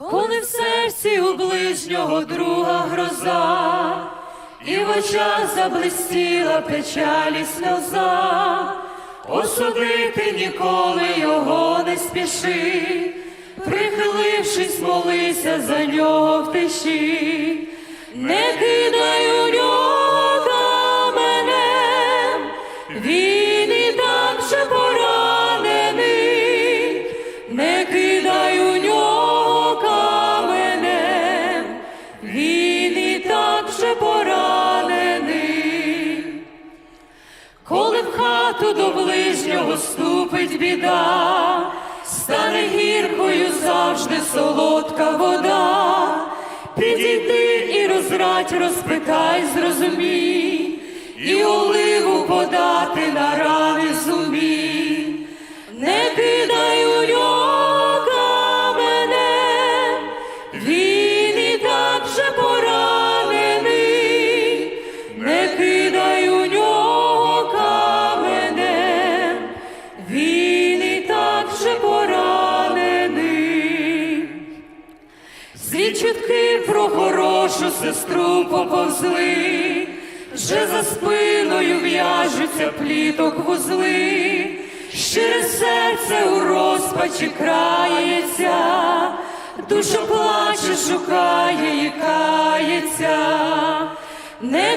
Коли в серці у ближнього друга гроза, і в очах заблистіла печаль і сльоза, осудити ніколи його не спіши, прихилившись, молися за нього в тиші, не кидай у нього каменем, він і так же до ближнього ступить біда, стане гіркою завжди солодка вода, підійди і розрадь, розпитай, зрозумій, і оливу подати на рани чутки про хорошу сестру поповзли, вже за спиною в'яжуться пліток вузли, щире серце у розпачі крається, душа плаче, шукає і кається, не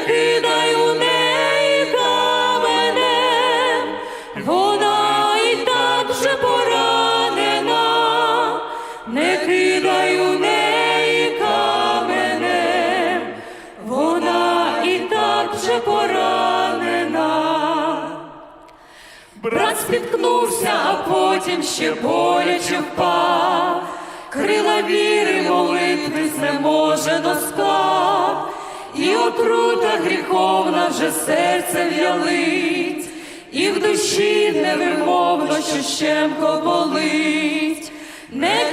Брат спіткнувся, а потім ще боляче впав. Крила віри, молитви знеможено склав, і отрута гріховна вже серце в'ялить, і в душі невимовно, що щемко болить. Не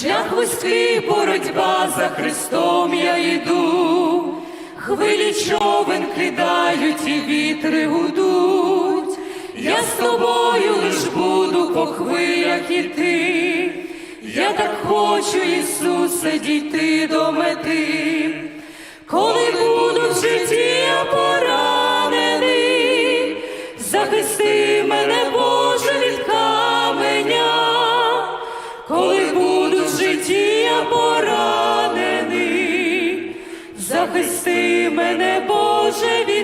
Шлях вузький, боротьба за Христом я йду, хвилі човен кидають і вітри гудуть, я з тобою лиш буду по хвилях іти, я так хочу, Ісусе, дійти до мети, коли буду в житті я поранений, захисти мене, Боже, захисти мене, Боже, від.